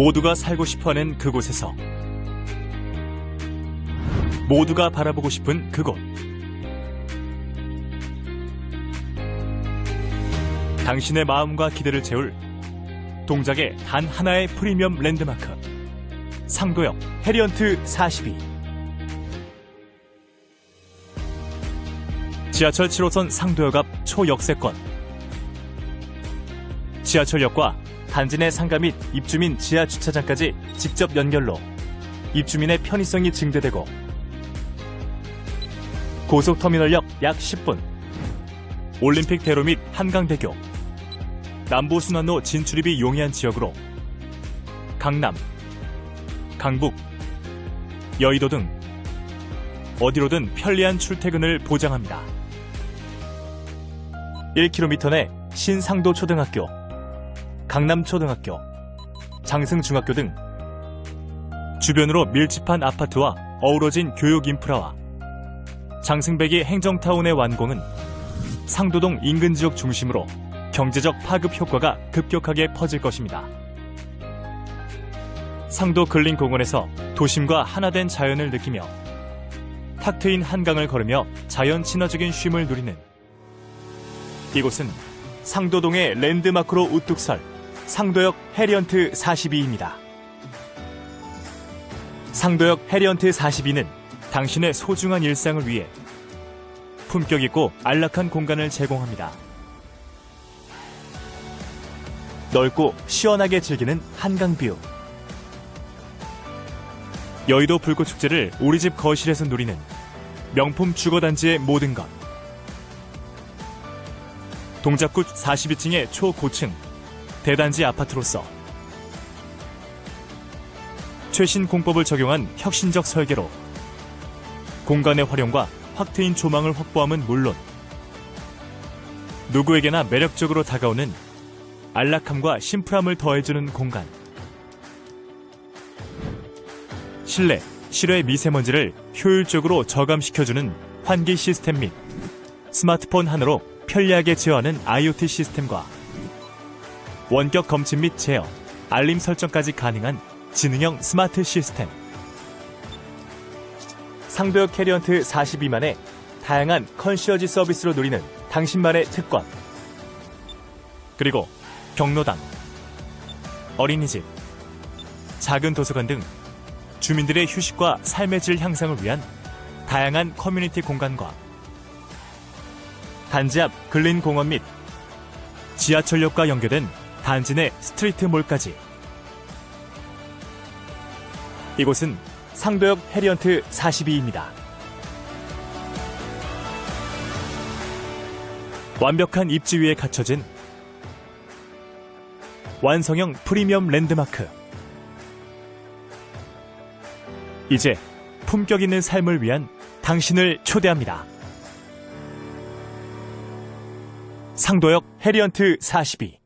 모두가 살고 싶어하는 그곳에서 모두가 바라보고 싶은 그곳. 당신의 마음과 기대를 채울 동작의 단 하나의 프리미엄 랜드마크. 상도역 해리언트 42 지하철 7호선 상도역 앞 초역세권. 지하철역과 단지 내 상가 및 입주민 지하 주차장까지 직접 연결로 입주민의 편의성이 증대되고 고속터미널역 약 10분 올림픽 대로 및 한강대교 남부순환로 진출입이 용이한 지역으로 강남, 강북, 여의도 등 어디로든 편리한 출퇴근을 보장합니다. 1km 내 신상도 초등학교, 강남초등학교, 장승중학교 등 주변으로 밀집한 아파트와 어우러진 교육 인프라와 장승백이 행정타운의 완공은 상도동 인근 지역 중심으로 경제적 파급 효과가 급격하게 퍼질 것입니다. 상도 근린공원에서 도심과 하나된 자연을 느끼며 탁 트인 한강을 걸으며 자연 친화적인 쉼을 누리는 이곳은 상도동의 랜드마크로 우뚝 설 상도역 해리언트 42입니다. 상도역 해리언트 42는 당신의 소중한 일상을 위해 품격 있고 안락한 공간을 제공합니다. 넓고 시원하게 즐기는 한강 뷰. 여의도 불꽃축제를 우리 집 거실에서 누리는 명품 주거단지의 모든 것. 동작구 42층의 초고층 대단지 아파트로서 최신 공법을 적용한 혁신적 설계로 공간의 활용과 확 트인 조망을 확보함은 물론 누구에게나 매력적으로 다가오는 안락함과 심플함을 더해주는 공간. 실내, 실외 미세먼지를 효율적으로 저감시켜주는 환기 시스템 및 스마트폰 하나로 편리하게 제어하는 IoT 시스템과 원격 검침 및 제어, 알림 설정까지 가능한 지능형 스마트 시스템. 상도역 캐리언트 42만의 다양한 컨시어지 서비스로 누리는 당신만의 특권. 그리고 경로당, 어린이집, 작은 도서관 등 주민들의 휴식과 삶의 질 향상을 위한 다양한 커뮤니티 공간과 단지 앞 근린공원 및 지하철역과 연계된 단지 내 스트리트몰까지 이곳은 상도역 해리언트 42입니다. 완벽한 입지 위에 갖춰진 완성형 프리미엄 랜드마크. 이제 품격 있는 삶을 위한 당신을 초대합니다. 상도역 해리언트 42.